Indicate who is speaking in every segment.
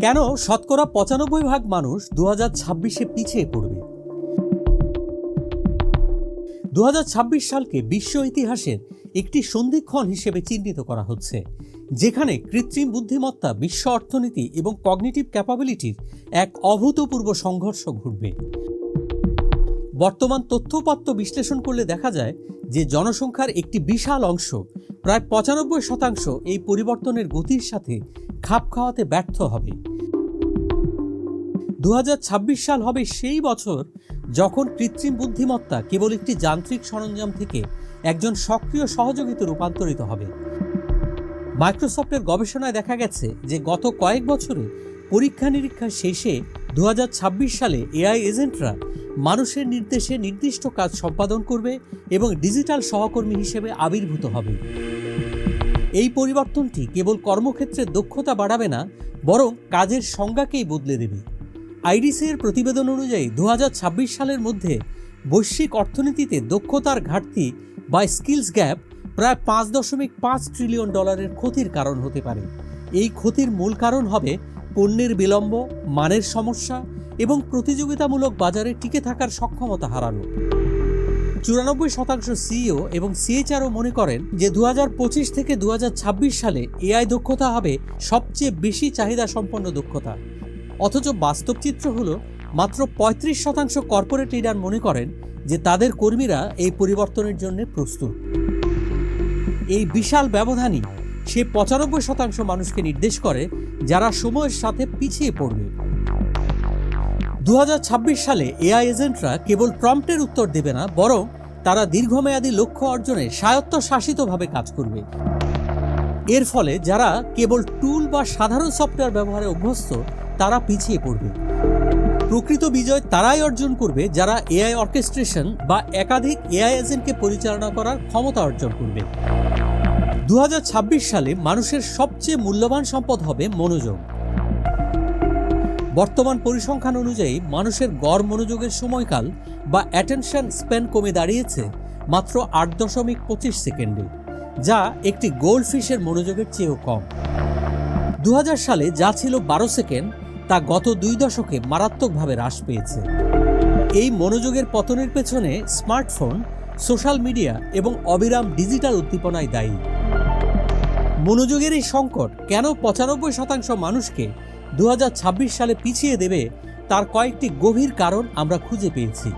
Speaker 1: কেন শতকরা পঁচানব্বই ভাগ মানুষ দু হাজার ছাব্বিশে পিছিয়ে পড়বে? দুহাজার ছাব্বিশ সালকে বিশ্ব ইতিহাসের একটি সন্ধিক্ষণ হিসেবে চিহ্নিত করা হচ্ছে, যেখানে কৃত্রিম বুদ্ধিমত্তা, বিশ্ব অর্থনীতি এবং কগনিটিভ ক্যাপাবিলিটির এক অভূতপূর্ব সংঘর্ষ ঘটবে। বর্তমান তথ্যপাত্র বিশ্লেষণ করলে দেখা যায় যে জনসংখ্যার একটি বিশাল অংশ, প্রায় পঁচানব্বই শতাংশ এই পরিবর্তনের গতির সাথে খাপ খাওয়াতে ব্যর্থ হবে। দু হাজার ছাব্বিশ সাল হবে সেই বছর যখন কৃত্রিম বুদ্ধিমত্তা কেবল একটি যান্ত্রিক সরঞ্জাম থেকে একজন সক্রিয় সহযোগীতে রূপান্তরিত হবে। মাইক্রোসফটের গবেষণায় দেখা গেছে যে গত কয়েক বছরে পরীক্ষা নিরীক্ষা শেষে দু হাজার ছাব্বিশ সালে এআই এজেন্টরা মানুষের নির্দেশে নির্দিষ্ট কাজ সম্পাদন করবে এবং ডিজিটাল সহকর্মী হিসেবে আবির্ভূত হবে। এই পরিবর্তনটি কেবল কর্মক্ষেত্রে দক্ষতা বাড়াবে না, বরং কাজের সংজ্ঞাকেই বদলে দেবে। আইডিসি এর প্রতিবেদন অনুযায়ী দু হাজার ছাব্বিশ সালের মধ্যে বৈশ্বিক অর্থনীতিতে দক্ষতার ঘাটতি বা স্কিলস গ্যাপ প্রায় পাঁচ দশমিক পাঁচ ট্রিলিয়ন ডলারের ক্ষতির কারণ হতে পারে। এই ক্ষতির মূল কারণ হবে পণ্যের বিলম্ব, মানের সমস্যা এবং প্রতিযোগিতামূলক বাজারে টিকে থাকার সক্ষমতা হারানো। চুরানব্বই শতাংশ সিইও এবং সিএইচআরও মনে করেন যে দু হাজার পঁচিশ থেকে দু হাজার ছাব্বিশ সালে এআই দক্ষতা হবে সবচেয়ে বেশি চাহিদা সম্পন্ন দক্ষতা। অথচ বাস্তব চিত্র হলো মাত্র পঁয়ত্রিশ শতাংশ কর্পোরেট লিডার মনে করেন যে তাদের কর্মীরা এই পরিবর্তনের জন্য প্রস্তুত। এই বিশাল ব্যবধানই সে পঁচানব্বই শতাংশ মানুষকে নির্দেশ করে যারা সময়ের সাথে পিছিয়ে পড়বে। দু হাজার ছাব্বিশ সালে এআই এজেন্টরা কেবল প্রম্পটের উত্তর দেবে না, বরং তারা দীর্ঘমেয়াদী লক্ষ্য অর্জনে স্বায়ত্তশাসিতভাবে কাজ করবে। এর ফলে যারা কেবল টুল বা সাধারণ সফটওয়্যার ব্যবহারে অভ্যস্ত, তারা পিছিয়ে পড়বে। প্রকৃত বিজয় তারাই অর্জন করবে যারা এআই অর্কেস্ট্রেশন বা একাধিক এআই এজেন্টকে পরিচালনা করার ক্ষমতা অর্জন করবে। দু হাজার ছাব্বিশ সালে মানুষের সবচেয়ে মূল্যবান সম্পদ হবে মনোযোগ। বর্তমান পরিসংখ্যান অনুযায়ী মানুষের গড় মনোযোগের সময়কাল বা অ্যাটেনশন স্প্যান কমে দাঁড়িয়েছে মাত্র আট দশমিক পঁচিশ সেকেন্ডে, যা একটি গোল্ডফিশের মনোযোগের চেয়েও কম। দু সালে যা ছিল বারো সেকেন্ড, তা গত দুই দশকে মারাত্মকভাবে হ্রাস পেয়েছে। এই মনোযোগের পতনের পেছনে স্মার্টফোন সোশ্যাল মিডিয়া এবং অবিরাম ডিজিটাল উদ্দীপনায় দায়ী। মনোযোগের এই সংকট কেন পঁচানব্বই শতাংশ মানুষকে দু হাজার ছাব্বিশ সালে পিছিয়ে দেবে তার কয়েকটি গভীর কারণ আমরা খুঁজে পেয়েছি।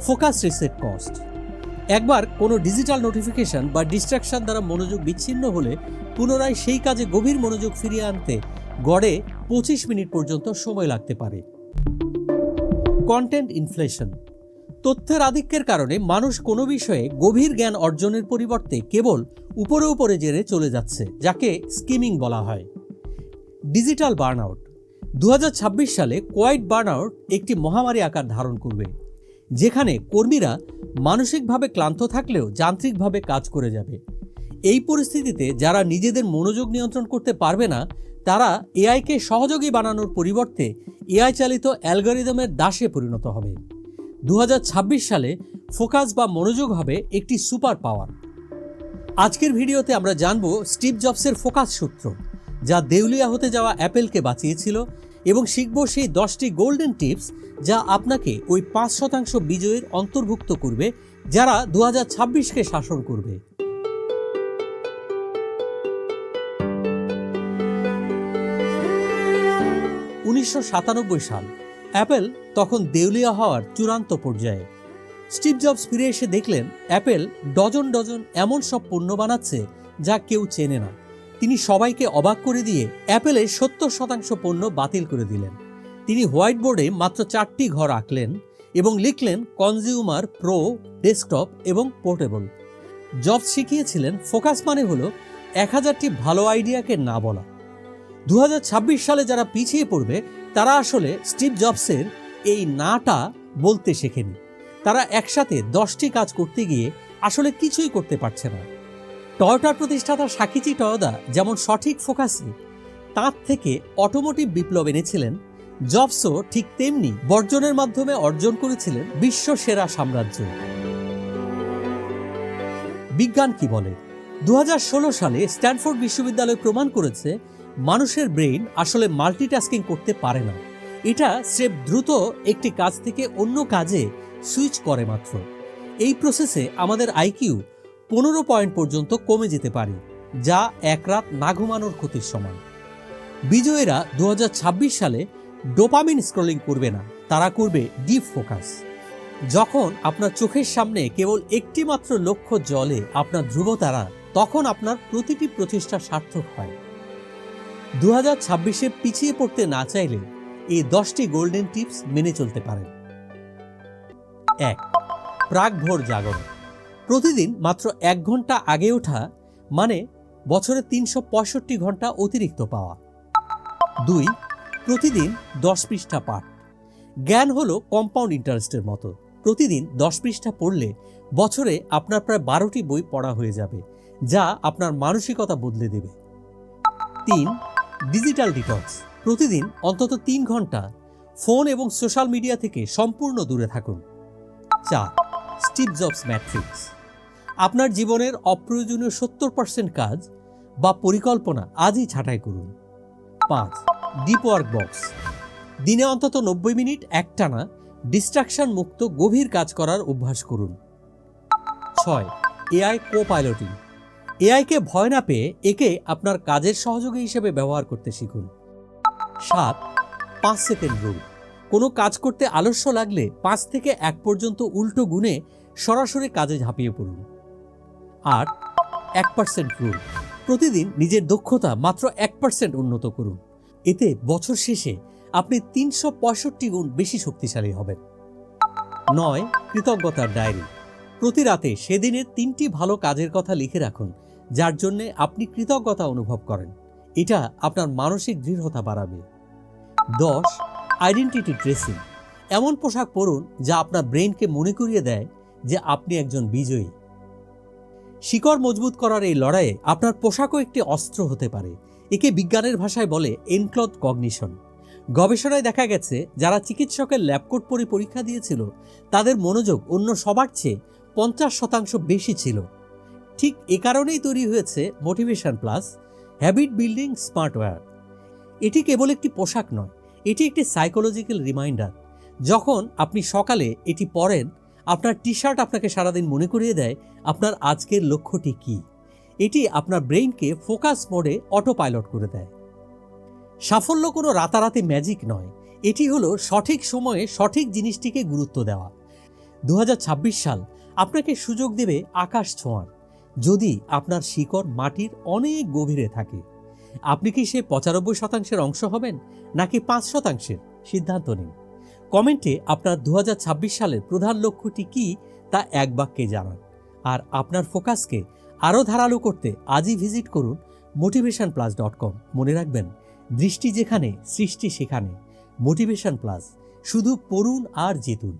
Speaker 1: Focus reset cost. একবার কোনো ডিজিটাল নোটিফিকেশন বা ডিস্ট্রাকশন দ্বারা মনোযোগ বিচ্ছিন্ন হলে পুনরায় সেই কাজে গভীর মনোযোগ ফিরিয়ে আনতে গড়ে পঁচিশ মিনিট পর্যন্ত সময় লাগতে পারে। Content inflation. তথ্যের আধিক্যের কারণে মানুষ কোনো বিষয়ে গভীর জ্ঞান অর্জনের পরিবর্তে কেবল উপরে উপরে জেরে চলে যাচ্ছে, যাকে স্কিমিং বলা হয়। ডিজিটাল বার্নআউট দু হাজার ছাব্বিশ সালে কোয়াইট বার্নআউট একটি মহামারী আকার ধারণ করবে, যেখানে কর্মীরা মানসিকভাবে ক্লান্ত থাকলেও যান্ত্রিকভাবে কাজ করে যাবে। এই পরিস্থিতিতে যারা নিজেদের মনোযোগ নিয়ন্ত্রণ করতে পারবে না, তারা এআইকে সহযোগী বানানোর পরিবর্তে এআই চালিত অ্যালগোরিদমের দাসে পরিণত হবে। দু হাজার ছাব্বিশ সালে ফোকাস বা মনোযোগ হবে একটি সুপার পাওয়ার। আজকের ভিডিওতে আমরা জানব স্টিভ জবসের ফোকাস সূত্র। যা দেউলিয়া হতে যাওয়া অ্যাপেলকে বাঁচিয়েছিল এবং শিখব সেই দশটি গোল্ডেন টিপস যা আপনাকে ওই পাঁচ শতাংশ বিজয়ের অন্তর্ভুক্ত করবে, যারা দু হাজার ছাব্বিশকে শাসন করবে। উনিশশো সাতানব্বই সাল, অ্যাপেল তখন দেউলিয়া হওয়ার চূড়ান্ত পর্যায়ে। স্টিভ জবস ফিরে এসে দেখলেন, অ্যাপেল ডজন ডজন এমন সব পণ্য বানাচ্ছে যা কেউ চেনে না। তিনি সবাইকে অবাক করে দিয়ে অ্যাপেলের সত্তর শতাংশ পণ্য বাতিল করে দিলেন। তিনি হোয়াইট বোর্ডে মাত্র চারটি ঘর আঁকলেন এবং লিখলেন, কনজিউমার, প্রো, ডেস্কটপ এবং পোর্টেবল। জবস শিখিয়েছিলেন, ফোকাস মানে হলো এক হাজারটি ভালো আইডিয়াকে না বলা। দু হাজার ছাব্বিশ সালে যারা পিছিয়ে পড়বে, তারা আসলে স্টিভ জবসের এই নাটা বলতে শেখেনি। তারা একসাথে দশটি কাজ করতে গিয়ে আসলে কিছুই করতে পারছে না। টয়োটার প্রতিষ্ঠাতা সাকিচি টয়োদা যেমন সঠিক ফোকাসে, তার থেকে অটোমোটিভ বিপ্লব এনেছিলেন। জবসও ঠিক তেমনি বর্জনের মাধ্যমে অর্জন করেছিলেন বিশ্ব সেরা সাম্রাজ্য। বিজ্ঞান কি বলে? দু হাজার ষোলো সালে স্ট্যানফোর্ড বিশ্ববিদ্যালয় প্রমাণ করেছে, মানুষের ব্রেইন আসলে মাল্টিটাস্কিং করতে পারে না। এটা স্রেফ দ্রুত একটি কাজ থেকে অন্য কাজে সুইচ করে মাত্র। এই প্রসেসে আমাদের আইকিউ পনেরো পয়েন্ট পর্যন্ত কমে যেতে পারে, যা এক রাত না ঘুমানোর ক্ষতির সমান। বিজয়ীরা দু হাজার ছাব্বিশ সালে ডোপামিন স্ক্রলিং করবে না, তারা করবে ডিপ ফোকাস। যখন আপনার চোখের সামনে কেবল একটি মাত্র লক্ষ্য জলে আপনার ধ্রুবতারা, তখন আপনার প্রতিটি প্রচেষ্টা সার্থক হয়। দু হাজার ছাব্বিশে পিছিয়ে পড়তে না চাইলে এই দশটি গোল্ডেন টিপস মেনে চলতে পারেন। এক প্রাক ভোর জাগরণ। প্রতিদিন মাত্র এক ঘণ্টা আগে ওঠা মানে বছরে তিনশো পঁয়ষট্টি ঘণ্টা অতিরিক্ত পাওয়া। দুই, প্রতিদিন দশ পৃষ্ঠা পাঠ। জ্ঞান হলো কম্পাউন্ড ইন্টারেস্টের মতো। প্রতিদিন দশ পৃষ্ঠা পড়লে বছরে আপনার প্রায় বারোটি বই পড়া হয়ে যাবে, যা আপনার মানসিকতা বদলে দেবে। তিন ডিজিটাল ডিটক্স প্রতিদিন অন্তত তিন ঘণ্টা ফোন এবং সোশ্যাল মিডিয়া থেকে সম্পূর্ণ দূরে থাকুন। চার স্টিভ জবস ম্যাট্রিক্স আপনার জীবনের অপ্রয়োজনীয় সত্তর পার্সেন্ট কাজ বা পরিকল্পনা আজই ছাঁটাই করুন। পাঁচ ডিপ ওয়ার্ক বক্স দিনে অন্তত নব্বই মিনিট একটানা ডিস্ট্রাকশন মুক্ত গভীর কাজ করার অভ্যাস করুন। ছয় এআই কো পাইলটিং এআইকে ভয় না পেয়ে একে আপনার কাজের সহযোগী হিসেবে ব্যবহার করতে শিখুন। সাত, পাঁচ সেকেন্ড রুল কোনো কাজ করতে আলস্য লাগলে পাঁচ থেকে এক পর্যন্ত উল্টো গুণে সরাসরি কাজে ঝাঁপিয়ে পড়ুন। আট এক পার্সেন্ট রুল প্রতিদিন নিজের দক্ষতা মাত্র এক পার্সেন্ট উন্নত করুন। এতে বছর শেষে আপনি তিনশো পঁয়ষট্টি গুণ বেশি শক্তিশালী হবেন। নয়, কৃতজ্ঞতার ডায়েরি। প্রতি রাতে সেদিনের তিনটি ভালো কাজের কথা লিখে রাখুন, যার জন্যে আপনি কৃতজ্ঞতা অনুভব করেন। এটা আপনার মানসিক দৃঢ়তা বাড়াবে। দশ আইডেন্টিটি ড্রেসিং এমন পোশাক পরুন যা আপনার ব্রেনকে মনে করিয়ে দেয় যে আপনি একজন বিজয়ী। শিকড় মজবুত করার এই লড়াইয়ে আপনার পোশাকও একটি অস্ত্র হতে পারে। একে বিজ্ঞানের ভাষায় বলে এনক্লথ কগনিশন। গবেষণায় দেখা গেছে, যারা চিকিৎসকের ল্যাবকোট পরে পরীক্ষা দিয়েছিল, তাদের মনোযোগ অন্য সবার চেয়ে পঞ্চাশ শতাংশ বেশি ছিল। ঠিক এ কারণেই তৈরি হয়েছে motivation plus habit building smartware. এটি কেবল একটি পোশাক নয়, এটি একটি সাইকোলজিক্যাল রিমাইন্ডার। যখন আপনি সকালে এটি পরেন আপনার টি শার্ট আপনাকে সারাদিন মনে করিয়ে দেয় আপনার আজকের লক্ষ্যটি কি? এটি আপনার ব্রেইনকে ফোকাস মোডে অটো পাইলট করে দেয়। সাফল্য কোনো রাতারাতি ম্যাজিক নয়। এটি হলো সঠিক সময়ে সঠিক জিনিসটিকে গুরুত্ব দেওয়া। দু হাজার ছাব্বিশ সাল আপনাকে সুযোগ দেবে আকাশ ছোঁয়ার, যদি আপনার শিকড় মাটির অনেক গভীরে থাকে। আপনি কি সে পঁচানব্বই শতাংশের অংশ হবেন নাকি পাঁচ শতাংশের? সিদ্ধান্ত নিন। কমেন্টে আপনার দু হাজার ছাব্বিশ সালের প্রধান লক্ষ্যটি কি তা এক বাক্যে জানান। আর আপনার ফোকাসকে আরও ধারালো করতে আজই ভিজিট করুন মোটিভেশন প্লাস ডট কম মনে রাখবেন, দৃষ্টি যেখানে, সৃষ্টি সেখানে। মোটিভেশন প্লাস শুধু পড়ুন আর জিতুন।